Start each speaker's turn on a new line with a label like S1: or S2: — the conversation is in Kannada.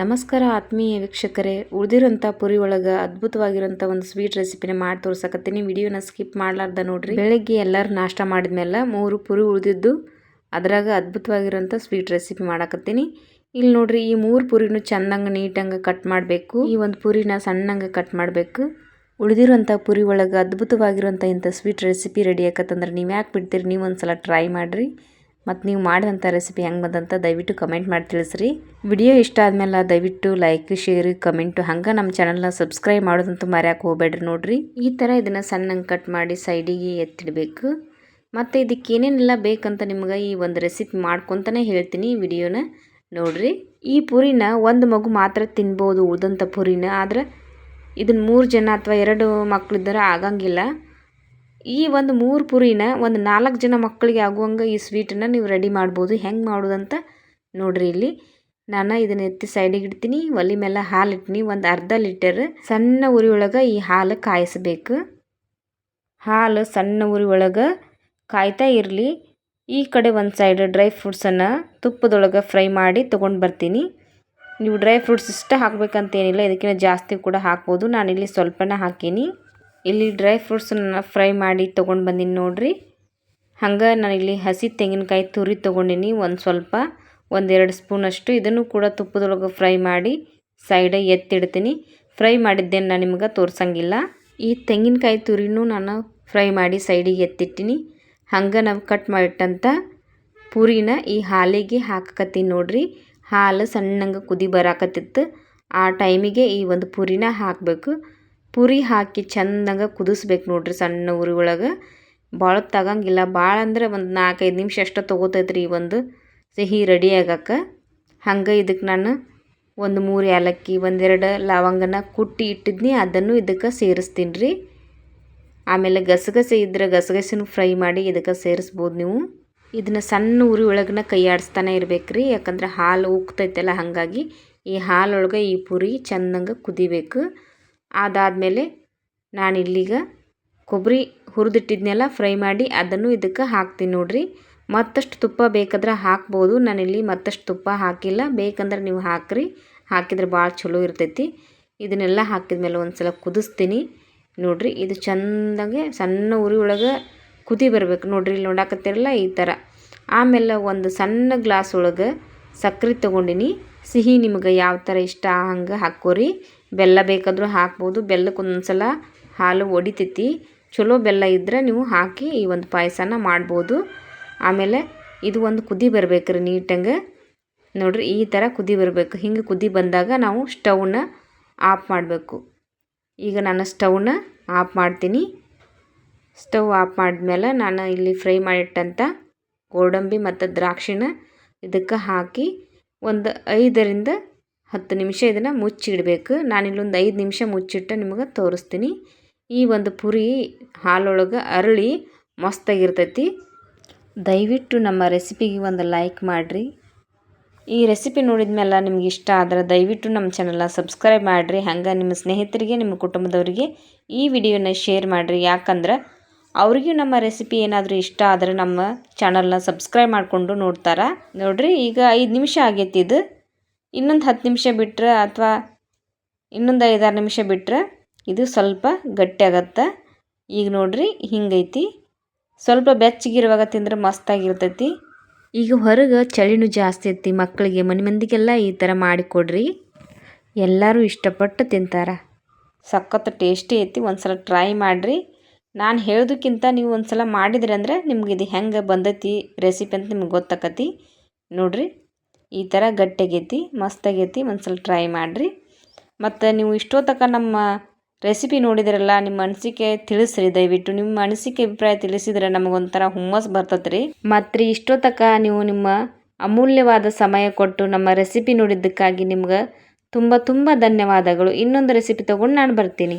S1: ನಮಸ್ಕಾರ ಆತ್ಮೀಯ ವೀಕ್ಷಕರೇ. ಉಳಿದಿರೋಂಥ ಪುರಿ ಒಳಗೆ ಅದ್ಭುತವಾಗಿರೋಂಥ ಒಂದು ಸ್ವೀಟ್ ರೆಸಿಪಿನ ಮಾಡಿ ತೋರ್ಸಕತ್ತೀನಿ. ವಿಡಿಯೋನ ಸ್ಕಿಪ್ ಮಾಡ್ಲಾರ್ದ ನೋಡ್ರಿ. ಬೆಳಗ್ಗೆ ಎಲ್ಲರೂ ನಾಷ್ಟ ಮಾಡಿದ್ಮೇಲೆ ಮೂರು ಪುರಿ ಉಳಿದಿದ್ದು ಅದ್ರಾಗ ಅದ್ಭುತವಾಗಿರೋಂಥ ಸ್ವೀಟ್ ರೆಸಿಪಿ ಮಾಡಕತ್ತೀನಿ. ಇಲ್ಲಿ ನೋಡ್ರಿ, ಈ ಮೂರು ಪುರಿನೂ ಚಂದಂಗೆ ನೀಟಂಗೆ ಕಟ್ ಮಾಡಬೇಕು. ಈ ಒಂದು ಪುರಿನ ಸಣ್ಣಂಗೆ ಕಟ್ ಮಾಡಬೇಕು. ಉಳಿದಿರೋಂಥ ಪುರಿ ಒಳಗೆ ಅದ್ಭುತವಾಗಿರುವಂಥ ಇಂಥ ಸ್ವೀಟ್ ರೆಸಿಪಿ ರೆಡಿ ಆಕತ್ತಂದ್ರೆ ನೀವು ಯಾಕೆ ಬಿಡ್ತೀರಿ? ನೀವು ಒಂದ್ಸಲ ಟ್ರೈ ಮಾಡಿರಿ. ಮತ್ತು ನೀವು ಮಾಡಿದಂಥ ರೆಸಿಪಿ ಹೆಂಗೆ ಬಂದಂತ ದಯವಿಟ್ಟು ಕಮೆಂಟ್ ಮಾಡಿ ತಿಳಿಸ್ರಿ. ವಿಡಿಯೋ ಇಷ್ಟ ಆದಮೇಲೆ ದಯವಿಟ್ಟು ಲೈಕ್ ಶೇರ್ ಕಮೆಂಟು ಹಂಗೆ ನಮ್ಮ ಚಾನಲ್ನ ಸಬ್ಸ್ಕ್ರೈಬ್ ಮಾಡೋದಂತೂ ಮರ್ಯಾಕೆ ಹೋಗ್ಬೇಡ್ರಿ ನೋಡಿರಿ. ಈ ಥರ ಇದನ್ನು ಸಣ್ಣಂಗೆ ಕಟ್ ಮಾಡಿ ಸೈಡಿಗೆ ಎತ್ತಿಡಬೇಕು. ಮತ್ತು ಇದಕ್ಕೆ ಏನೇನೆಲ್ಲ ಬೇಕಂತ ನಿಮ್ಗೆ ಈ ಒಂದು ರೆಸಿಪಿ ಮಾಡ್ಕೊತಾನೆ ಹೇಳ್ತೀನಿ ವಿಡಿಯೋನ ನೋಡಿರಿ. ಈ ಪುರಿನ ಒಂದು ಮಗು ಮಾತ್ರ ತಿನ್ಬೋದು ಉಳಿದಂಥ ಪುರಿನ, ಆದ್ರೆ ಇದನ್ನು ಮೂರು ಜನ ಅಥವಾ ಎರಡು ಮಕ್ಕಳಿದ್ದರೆ ಆಗಂಗಿಲ್ಲ. ಈ ಒಂದು ಮೂರು ಪುರಿನ ಒಂದು ನಾಲ್ಕು ಜನ ಮಕ್ಕಳಿಗೆ ಆಗುವಂಗೆ ಈ ಸ್ವೀಟನ್ನು ನೀವು ರೆಡಿ ಮಾಡ್ಬೋದು. ಹೆಂಗೆ ಮಾಡೋದಂತ ನೋಡ್ರಿ ಇಲ್ಲಿ. ನಾನು ಇದನ್ನ ಎತ್ತಿ ಸೈಡಿಗೆ ಇಡ್ತೀನಿ. ಒಲೆ ಮೇಲೆ ಹಾಲು ಇಟ್ಟಿನಿ ಒಂದು ಅರ್ಧ ಲೀಟರ್ ಸಣ್ಣ ಉರಿ ಒಳಗೆ ಈ ಹಾಲು ಕಾಯಿಸ್ಬೇಕು. ಹಾಲು ಸಣ್ಣ ಉರಿ ಒಳಗೆ ಕಾಯ್ತಾ ಇರಲಿ. ಈ ಕಡೆ ಒಂದು ಸೈಡ್ ಡ್ರೈ ಫ್ರೂಟ್ಸನ್ನು ತುಪ್ಪದೊಳಗೆ ಫ್ರೈ ಮಾಡಿ ತೊಗೊಂಡು ಬರ್ತೀನಿ. ನೀವು ಡ್ರೈ ಫ್ರೂಟ್ಸ್ ಇಷ್ಟ ಹಾಕಬೇಕಂತೇನಿಲ್ಲ ಇದಕ್ಕಿಂತ ಜಾಸ್ತಿ ಕೂಡ ಹಾಕ್ಬೋದು. ನಾನಿಲ್ಲಿ ಸ್ವಲ್ಪನೇ ಹಾಕೀನಿ. ಇಲ್ಲಿ ಡ್ರೈ ಫ್ರೂಟ್ಸನ್ನ ಫ್ರೈ ಮಾಡಿ ತೊಗೊಂಡು ಬಂದೀನಿ ನೋಡಿರಿ. ಹಂಗೆ ಇಲ್ಲಿ ಹಸಿ ತೆಂಗಿನಕಾಯಿ ತುರಿ ತೊಗೊಂಡಿನಿ, ಒಂದು ಸ್ವಲ್ಪ ಒಂದೆರಡು ಸ್ಪೂನಷ್ಟು ಇದನ್ನು ಕೂಡ ತುಪ್ಪದೊಳಗೆ ಫ್ರೈ ಮಾಡಿ ಸೈಡ ಎತ್ತಿಡ್ತೀನಿ. ಫ್ರೈ ಮಾಡಿದ್ದೇನು ನಾನು ನಿಮ್ಗೆ ತೋರ್ಸಂಗಿಲ್ಲ. ಈ ತೆಂಗಿನಕಾಯಿ ತುರಿನೂ ನಾನು ಫ್ರೈ ಮಾಡಿ ಸೈಡಿಗೆ ಎತ್ತಿಟ್ಟಿನಿ. ಹಂಗೆ ನಾವು ಕಟ್ ಮಾಡಿಟ್ಟಂಥ ಪೂರಿನ ಈ ಹಾಲಿಗೆ ಹಾಕಕತ್ತೀನಿ ನೋಡ್ರಿ. ಹಾಲು ಸಣ್ಣಂಗೆ ಕುದಿ ಬರಾಕತ್ತಿತ್ತು. ಆ ಟೈಮಿಗೆ ಈ ಒಂದು ಪೂರಿನ ಹಾಕಬೇಕು. ಪುರಿ ಹಾಕಿ ಚಂದಂಗೆ ಕುದಿಸ್ಬೇಕು ನೋಡ್ರಿ ಸಣ್ಣ ಉರಿ ಒಳಗೆ. ಭಾಳ ತಗಂಗಿಲ್ಲ ಭಾಳ ಅಂದ್ರೆ ಒಂದು ನಾಲ್ಕೈದು ನಿಮಿಷ ಅಷ್ಟು ತೊಗೋತೈತ್ರಿ ಈ ಒಂದು ಸಿಹಿ ರೆಡಿ ಆಗಕ್ಕೆ. ಹಂಗೆ ಇದಕ್ಕೆ ನಾನು ಒಂದು ಮೂರು ಏಲಕ್ಕಿ ಒಂದೆರಡು ಲವಂಗನ ಕುಟ್ಟಿ ಇಟ್ಟಿದ್ನಿ, ಅದನ್ನು ಇದಕ್ಕೆ ಸೇರಿಸ್ತೀನಿ ರೀ ಆಮೇಲೆ ಗಸಗಸೆ ಇದ್ರೆ ಗಸಗಸೆನೂ ಫ್ರೈ ಮಾಡಿ ಇದಕ್ಕೆ ಸೇರಿಸ್ಬೋದು ನೀವು. ಇದನ್ನ ಸಣ್ಣ ಉರಿ ಒಳಗನ ಕೈ ಆಡಿಸ್ತಾನೆ ಇರ್ಬೇಕು ರೀ ಯಾಕಂದ್ರೆ ಹಾಲು ಉಕ್ತೈತಲ್ಲ, ಹಾಗಾಗಿ ಈ ಹಾಲೊಳಗೆ ಈ ಪುರಿ ಚಂದಂಗೆ ಕುದಿಬೇಕು. ಅದಾದಮೇಲೆ ನಾನಿಲ್ಲೀಗ ಕೊಬ್ಬರಿ ಹುರಿದಿಟ್ಟಿದ್ನೆಲ್ಲ ಫ್ರೈ ಮಾಡಿ ಅದನ್ನು ಇದಕ್ಕೆ ಹಾಕ್ತೀನಿ ನೋಡಿರಿ. ಮತ್ತಷ್ಟು ತುಪ್ಪ ಬೇಕಾದ್ರೆ ಹಾಕ್ಬೋದು. ನಾನಿಲ್ಲಿ ಮತ್ತಷ್ಟು ತುಪ್ಪ ಹಾಕಿಲ್ಲ. ಬೇಕಂದ್ರೆ ನೀವು ಹಾಕಿರಿ. ಹಾಕಿದ್ರೆ ಭಾಳ ಚಲೋ ಇರ್ತೈತಿ. ಇದನ್ನೆಲ್ಲ ಹಾಕಿದ್ಮೇಲೆ ಒಂದು ಸಲ ಕುದಿಸ್ತೀನಿ ನೋಡಿರಿ. ಇದು ಚೆಂದಾಗೆ ಸಣ್ಣ ಉರಿ ಒಳಗೆ ಕುದಿ ಬರಬೇಕು ನೋಡಿರಿ. ಇಲ್ಲಿ ನೋಡಾಕತ್ತಿರಲ್ಲ ಈ ಥರ. ಆಮೇಲೆ ಒಂದು ಸಣ್ಣ ಗ್ಲಾಸ್ ಒಳಗೆ ಸಕ್ಕರೆ ತೊಗೊಂಡಿನಿ. ಸಿಹಿ ನಿಮಗೆ ಯಾವ ಥರ ಇಷ್ಟ ಹಂಗೆ ಹಾಕೋರಿ ಬೆಲ್ಲ ಬೇಕಾದರೂ ಹಾಕ್ಬೋದು. ಬೆಲ್ಲಕ್ಕೆ ಒಂದೊಂದ್ಸಲ ಹಾಲು ಒಡಿತೈತಿ. ಚಲೋ ಬೆಲ್ಲ ಇದ್ದರೆ ನೀವು ಹಾಕಿ ಈ ಒಂದು ಪಾಯಸನ ಮಾಡ್ಬೋದು. ಆಮೇಲೆ ಇದು ಒಂದು ಕುದಿ ಬರ್ಬೇಕು ರೀ ನೀಟಂಗೆ. ನೋಡಿರಿ ಈ ಥರ ಕುದಿ ಬರಬೇಕು. ಹಿಂಗೆ ಕುದಿ ಬಂದಾಗ ನಾವು ಸ್ಟವ್ನ ಆಫ್ ಮಾಡಬೇಕು. ಈಗ ನಾನು ಸ್ಟವ್ನ ಆಫ್ ಮಾಡ್ತೀನಿ. ಸ್ಟವ್ ಆಫ್ ಮಾಡಿದ್ಮೇಲೆ ನಾನು ಇಲ್ಲಿ ಫ್ರೈ ಮಾಡಿಟ್ಟಂಥ ಗೋಡಂಬಿ ಮತ್ತು ದ್ರಾಕ್ಷಿನ ಇದಕ್ಕೆ ಹಾಕಿ ಒಂದು ಐದರಿಂದ ಹತ್ತು ನಿಮಿಷ ಇದನ್ನು ಮುಚ್ಚಿಡಬೇಕು. ನಾನಿಲ್ಲೊಂದು ಐದು ನಿಮಿಷ ಮುಚ್ಚಿಟ್ಟು ನಿಮಗೆ ತೋರಿಸ್ತೀನಿ. ಈ ಒಂದು ಪುರಿ ಹಾಲೊಳಗೆ ಅರಳಿ ಮಸ್ತಾಗಿರ್ತೈತಿ. ದಯವಿಟ್ಟು ನಮ್ಮ ರೆಸಿಪಿಗೆ ಒಂದು ಲೈಕ್ ಮಾಡಿರಿ. ಈ ರೆಸಿಪಿ ನೋಡಿದ ಮೇಲೆ ನಿಮ್ಗೆ ಇಷ್ಟ ಆದ್ರೆ ದಯವಿಟ್ಟು ನಮ್ಮ ಚಾನಲ್ನ ಸಬ್ಸ್ಕ್ರೈಬ್ ಮಾಡಿರಿ. ಹಂಗೆ ನಿಮ್ಮ ಸ್ನೇಹಿತರಿಗೆ, ನಿಮ್ಮ ಕುಟುಂಬದವರಿಗೆ ಈ ವಿಡಿಯೋನ ಶೇರ್ ಮಾಡಿರಿ. ಯಾಕಂದ್ರೆ ಅವ್ರಿಗೂ ನಮ್ಮ ರೆಸಿಪಿ ಏನಾದರೂ ಇಷ್ಟ ಆದರೆ ನಮ್ಮ ಚಾನಲ್ನ ಸಬ್ಸ್ಕ್ರೈಬ್ ಮಾಡಿಕೊಂಡು ನೋಡ್ತಾರೆ. ನೋಡಿರಿ, ಈಗ ಐದು ನಿಮಿಷ ಆಗೈತಿ ಇದು. ಇನ್ನೊಂದು ಹತ್ತು ನಿಮಿಷ ಬಿಟ್ಟರೆ ಅಥವಾ ಇನ್ನೊಂದು ಐದಾರು ನಿಮಿಷ ಬಿಟ್ಟರೆ ಇದು ಸ್ವಲ್ಪ ಗಟ್ಟಿ ಆಗತ್ತೆ. ಈಗ ನೋಡಿರಿ, ಹಿಂಗೈತಿ. ಸ್ವಲ್ಪ ಬೆಚ್ಚಗಿರುವಾಗ ತಿಂದರೆ ಮಸ್ತಾಗಿರ್ತೈತಿ. ಈಗ ಹೊರಗೆ ಚಳಿನೂ ಜಾಸ್ತಿ ಐತಿ. ಮಕ್ಕಳಿಗೆ ಮನೆ ಮಂದಿಗೆಲ್ಲ ಈ ಥರ ಮಾಡಿಕೊಡ್ರಿ ಎಲ್ಲರೂ ಇಷ್ಟಪಟ್ಟು ತಿಂತಾರೆ. ಸಖತ್ ಟೇಸ್ಟಿ ಐತಿ. ಒಂದು ಸಲ ಟ್ರೈ ಮಾಡಿರಿ. ನಾನು ಹೇಳೋದಕ್ಕಿಂತ ನೀವು ಒಂದು ಸಲ ಮಾಡಿದ್ರಿ ಅಂದ್ರೆ ನಿಮ್ಗೆ ಇದು ಹೆಂಗೆ ಬಂದೈತಿ ರೆಸಿಪಿ ಅಂತ ನಿಮ್ಗೆ ಗೊತ್ತಾಕತಿ. ನೋಡಿರಿ, ಈ ಥರ ಗಟ್ಟಿಗೈತಿ, ಮಸ್ತಾಗೈತಿ, ಒಂದ್ಸಲ ಟ್ರೈ ಮಾಡಿರಿ. ಮತ್ತು ನೀವು ಇಷ್ಟೋ ತನಕ ನಮ್ಮ ರೆಸಿಪಿ ನೋಡಿದ್ರಲ್ಲ, ನಿಮ್ಮ ಅನಿಸಿಕೆ ತಿಳಿಸ್ರಿ ದಯವಿಟ್ಟು. ನಿಮ್ಮ ಅನಿಸಿಕೆ ಅಭಿಪ್ರಾಯ ತಿಳಿಸಿದ್ರೆ ನಮಗೊಂಥರ ಹುಮ್ಮಸ್ ಬರ್ತದೆ ರೀ ಮತ್ತು ರೀ ಇಷ್ಟೋ ತನಕ ನೀವು ನಿಮ್ಮ ಅಮೂಲ್ಯವಾದ ಸಮಯ ಕೊಟ್ಟು ನಮ್ಮ ರೆಸಿಪಿ ನೋಡಿದ್ದಕ್ಕಾಗಿ ನಿಮ್ಗೆ ತುಂಬ ತುಂಬ ಧನ್ಯವಾದಗಳು. ಇನ್ನೊಂದು ರೆಸಿಪಿ ತೊಗೊಂಡು ನಾನು ಬರ್ತೀನಿ.